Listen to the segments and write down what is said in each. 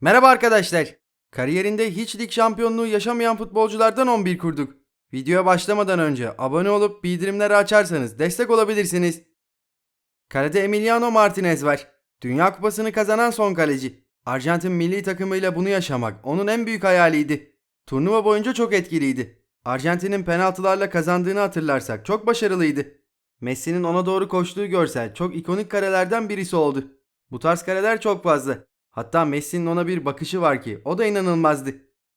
Merhaba arkadaşlar. Kariyerinde hiç lig şampiyonluğu yaşamayan futbolculardan 11 kurduk. Videoya başlamadan önce abone olup bildirimleri açarsanız destek olabilirsiniz. Kalede Emiliano Martinez var. Dünya Kupası'nı kazanan son kaleci. Arjantin milli takımıyla bunu yaşamak onun en büyük hayaliydi. Turnuva boyunca çok etkiliydi. Arjantin'in penaltılarla kazandığını hatırlarsak çok başarılıydı. Messi'nin ona doğru koştuğu görsel çok ikonik karelerden birisi oldu. Bu tarz kareler çok fazla. Hatta Messi'nin ona bir bakışı var ki o da inanılmazdı.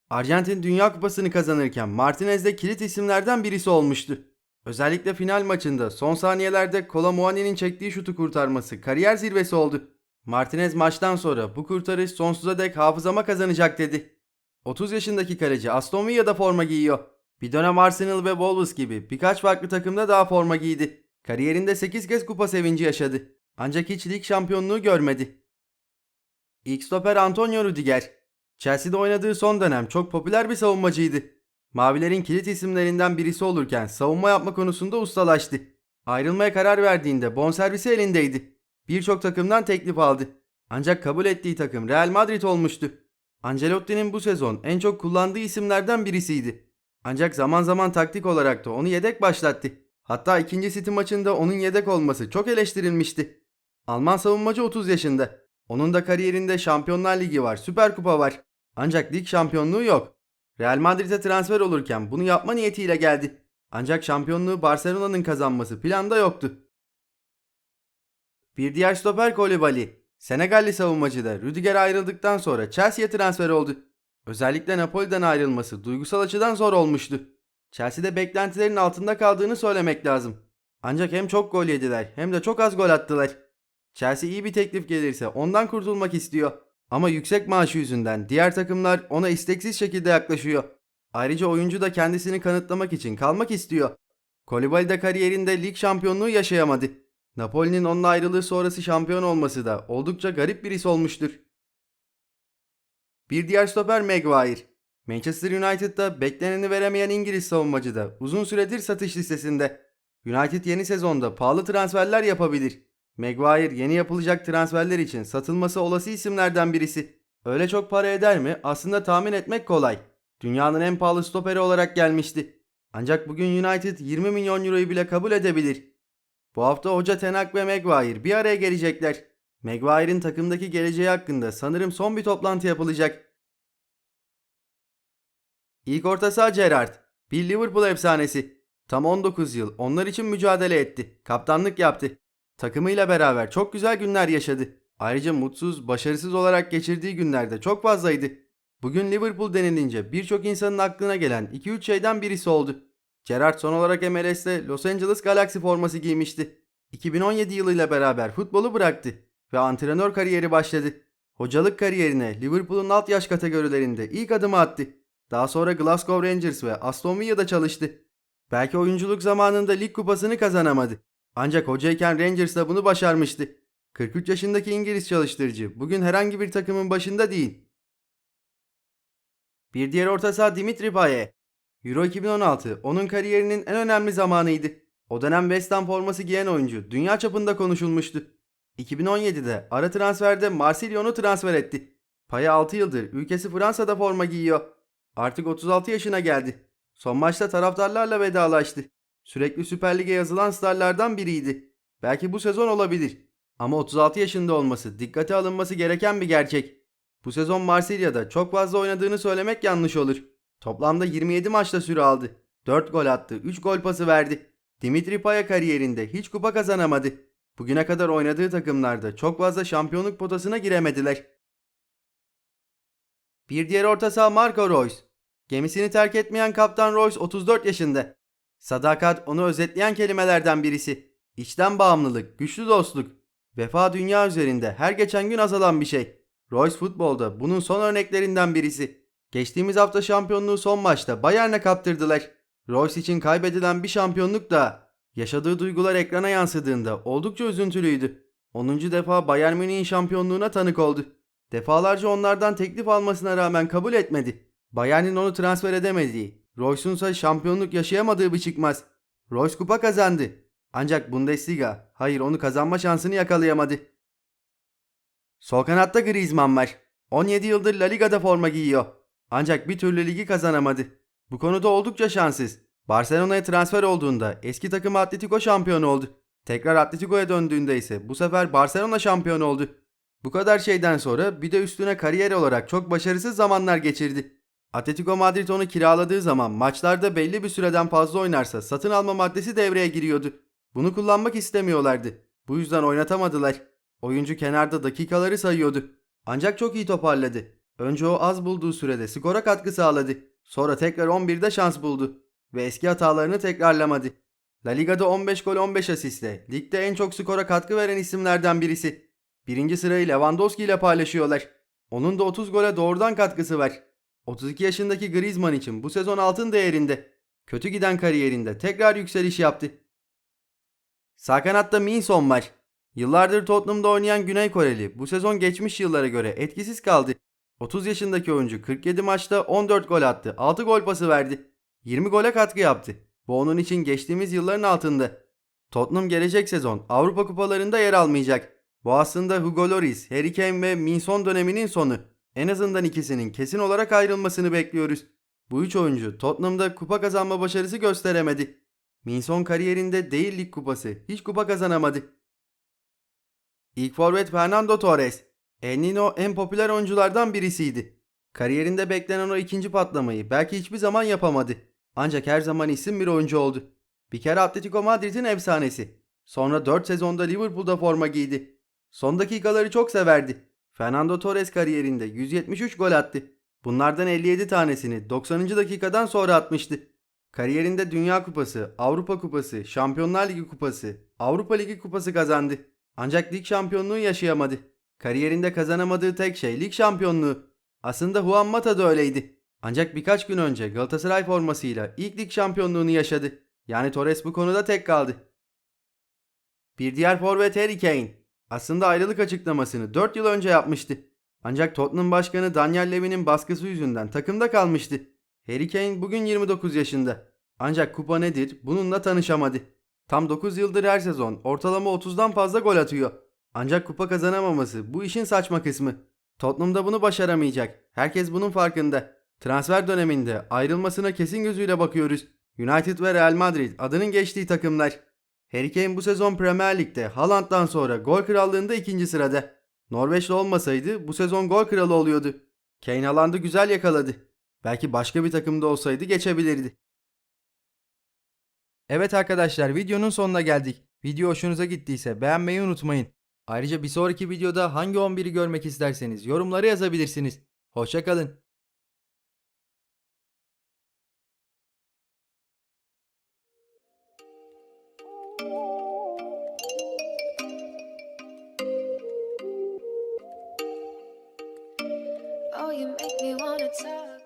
Arjantin Dünya Kupası'nı kazanırken Martinez de kilit isimlerden birisi olmuştu. Özellikle final maçında son saniyelerde Colomuani'nin çektiği şutu kurtarması kariyer zirvesi oldu. Martinez maçtan sonra bu kurtarış sonsuza dek hafızama kazanacak dedi. 30 yaşındaki kaleci Aston Villa'da forma giyiyor. Bir dönem Arsenal ve Wolves gibi birkaç farklı takımda daha forma giydi. Kariyerinde 8 kez kupa sevinci yaşadı. Ancak hiç lig şampiyonluğu görmedi. İlk stoper Antonio Rudiger. Chelsea'de oynadığı son dönem çok popüler bir savunmacıydı. Mavilerin kilit isimlerinden birisi olurken savunma yapma konusunda ustalaştı. Ayrılmaya karar verdiğinde bonservisi elindeydi. Birçok takımdan teklif aldı. Ancak kabul ettiği takım Real Madrid olmuştu. Ancelotti'nin bu sezon en çok kullandığı isimlerden birisiydi. Ancak zaman zaman taktik olarak da onu yedek başlattı. Hatta ikinci City maçında onun yedek olması çok eleştirilmişti. Alman savunmacı 30 yaşında. Onun da kariyerinde Şampiyonlar Ligi var, Süper Kupa var. Ancak lig şampiyonluğu yok. Real Madrid'e transfer olurken bunu yapma niyetiyle geldi. Ancak şampiyonluğu Barcelona'nın kazanması planda yoktu. Bir diğer stoper Koulibaly. Senegalli savunmacı da Rüdiger ayrıldıktan sonra Chelsea'ye transfer oldu. Özellikle Napoli'den ayrılması duygusal açıdan zor olmuştu. Chelsea'de beklentilerin altında kaldığını söylemek lazım. Ancak hem çok gol yediler hem de çok az gol attılar. Chelsea iyi bir teklif gelirse ondan kurtulmak istiyor. Ama yüksek maaşı yüzünden diğer takımlar ona isteksiz şekilde yaklaşıyor. Ayrıca oyuncu da kendisini kanıtlamak için kalmak istiyor. Koulibaly de kariyerinde lig şampiyonluğu yaşayamadı. Napoli'nin onun ayrılığı sonrası şampiyon olması da oldukça garip bir his olmuştur. Bir diğer stoper Maguire. Manchester United'da bekleneni veremeyen İngiliz savunmacı da uzun süredir satış listesinde. United yeni sezonda pahalı transferler yapabilir. Maguire yeni yapılacak transferler için satılması olası isimlerden birisi. Öyle çok para eder mi? Aslında tahmin etmek kolay. Dünyanın en pahalı stoperi olarak gelmişti. Ancak bugün United 20 milyon euroyu bile kabul edebilir. Bu hafta Hoca Tenak ve Maguire bir araya gelecekler. Maguire'in takımdaki geleceği hakkında sanırım son bir toplantı yapılacak. İlk orta saha Gerrard. Bir Liverpool efsanesi. Tam 19 yıl onlar için mücadele etti. Kaptanlık yaptı. Takımıyla beraber çok güzel günler yaşadı. Ayrıca mutsuz, başarısız olarak geçirdiği günlerde çok fazlaydı. Bugün Liverpool denilince birçok insanın aklına gelen 2-3 şeyden birisi oldu. Gerrard son olarak MLS'te Los Angeles Galaxy forması giymişti. 2017 yılıyla beraber futbolu bıraktı ve antrenör kariyeri başladı. Hocalık kariyerine Liverpool'un alt yaş kategorilerinde ilk adımı attı. Daha sonra Glasgow Rangers ve Aston Villa'da çalıştı. Belki oyunculuk zamanında lig kupasını kazanamadı. Ancak hocayken Rangers'da bunu başarmıştı. 43 yaşındaki İngiliz çalıştırıcı bugün herhangi bir takımın başında değil. Bir diğer orta saha Dimitri Payet. Euro 2016 onun kariyerinin en önemli zamanıydı. O dönem West Ham forması giyen oyuncu dünya çapında konuşulmuştu. 2017'de ara transferde Marsilyon'u transfer etti. Paya 6 yıldır ülkesi Fransa'da forma giyiyor. Artık 36 yaşına geldi. Son maçta taraftarlarla vedalaştı. Sürekli Süper Lig'e yazılan starlardan biriydi. Belki bu sezon olabilir. Ama 36 yaşında olması dikkate alınması gereken bir gerçek. Bu sezon Marsilya'da çok fazla oynadığını söylemek yanlış olur. Toplamda 27 maçta süre aldı. 4 gol attı, 3 gol pası verdi. Dimitri Paya kariyerinde hiç kupa kazanamadı. Bugüne kadar oynadığı takımlarda çok fazla şampiyonluk potasına giremediler. Bir diğer orta saha Marco Reus. Gemisini terk etmeyen kaptan Reus 34 yaşında. Sadakat onu özetleyen kelimelerden birisi. İçten bağımlılık, güçlü dostluk. Vefa dünya üzerinde her geçen gün azalan bir şey. Royce futbolda bunun son örneklerinden birisi. Geçtiğimiz hafta şampiyonluğu son maçta Bayern'e kaptırdılar. Royce için kaybedilen bir şampiyonluk da yaşadığı duygular ekrana yansıdığında oldukça üzüntülüydü. 10. defa Bayern Münih'in şampiyonluğuna tanık oldu. Defalarca onlardan teklif almasına rağmen kabul etmedi. Bayern'in onu transfer edemediği, Royce'un ise şampiyonluk yaşayamadığı bir çıkmaz. Royce kupa kazandı. Ancak Bundesliga, hayır onu kazanma şansını yakalayamadı. Sol kanatta Griezmann var. 17 yıldır La Liga'da forma giyiyor. Ancak bir türlü ligi kazanamadı. Bu konuda oldukça şanssız. Barcelona'ya transfer olduğunda eski takımı Atletico şampiyon oldu. Tekrar Atletico'ya döndüğünde ise bu sefer Barcelona şampiyon oldu. Bu kadar şeyden sonra bir de üstüne kariyer olarak çok başarısız zamanlar geçirdi. Atletico Madrid onu kiraladığı zaman maçlarda belli bir süreden fazla oynarsa satın alma maddesi devreye giriyordu. Bunu kullanmak istemiyorlardı. Bu yüzden oynatamadılar. Oyuncu kenarda dakikaları sayıyordu. Ancak çok iyi toparladı. Önce o az bulduğu sürede skora katkı sağladı. Sonra tekrar 11'de şans buldu. Ve eski hatalarını tekrarlamadı. La Liga'da 15 gol 15 asistle ligde en çok skora katkı veren isimlerden birisi. Birinci sırayı Lewandowski ile paylaşıyorlar. Onun da 30 gole doğrudan katkısı var. 32 yaşındaki Griezmann için bu sezon altın değerinde. Kötü giden kariyerinde tekrar yükseliş yaptı. Sağ kanatta Minson var. Yıllardır Tottenham'da oynayan Güney Koreli bu sezon geçmiş yıllara göre etkisiz kaldı. 30 yaşındaki oyuncu 47 maçta 14 gol attı, 6 gol pası verdi. 20 gole katkı yaptı. Bu onun için geçtiğimiz yılların altında. Tottenham gelecek sezon Avrupa kupalarında yer almayacak. Bu aslında Hugo Lloris, Harry Kane ve Minson döneminin sonu. En azından ikisinin kesin olarak ayrılmasını bekliyoruz. Bu üç oyuncu Tottenham'da kupa kazanma başarısı gösteremedi. Minson kariyerinde değil lig kupası, hiç kupa kazanamadı. İlk forvet Fernando Torres. El Nino en popüler oyunculardan birisiydi. Kariyerinde beklenen o ikinci patlamayı belki hiçbir zaman yapamadı. Ancak her zaman isim bir oyuncu oldu. Bir kere Atletico Madrid'in efsanesi. Sonra 4 sezonda Liverpool'da forma giydi. Son dakikaları çok severdi. Fernando Torres kariyerinde 173 gol attı. Bunlardan 57 tanesini 90. dakikadan sonra atmıştı. Kariyerinde Dünya Kupası, Avrupa Kupası, Şampiyonlar Ligi Kupası, Avrupa Ligi Kupası kazandı. Ancak lig şampiyonluğu yaşayamadı. Kariyerinde kazanamadığı tek şey lig şampiyonluğu. Aslında Juan Mata da öyleydi. Ancak birkaç gün önce Galatasaray formasıyla ilk lig şampiyonluğunu yaşadı. Yani Torres bu konuda tek kaldı. Bir diğer forvet Harry Kane. Aslında ayrılık açıklamasını 4 yıl önce yapmıştı. Ancak Tottenham Başkanı Daniel Levy'nin baskısı yüzünden takımda kalmıştı. Harry Kane bugün 29 yaşında. Ancak kupa nedir bununla tanışamadı. Tam 9 yıldır her sezon ortalama 30'dan fazla gol atıyor. Ancak kupa kazanamaması bu işin saçma kısmı. Tottenham'da bunu başaramayacak. Herkes bunun farkında. Transfer döneminde ayrılmasına kesin gözüyle bakıyoruz. United ve Real Madrid adının geçtiği takımlar. Harry Kane bu sezon Premier Lig'de Haaland'dan sonra gol krallığında ikinci sırada. Norveçli olmasaydı bu sezon gol kralı oluyordu. Kane Haaland'ı güzel yakaladı. Belki başka bir takımda olsaydı geçebilirdi. Evet arkadaşlar videonun sonuna geldik. Video hoşunuza gittiyse beğenmeyi unutmayın. Ayrıca bir sonraki videoda hangi 11'i görmek isterseniz yorumlara yazabilirsiniz. Hoşçakalın. it's up.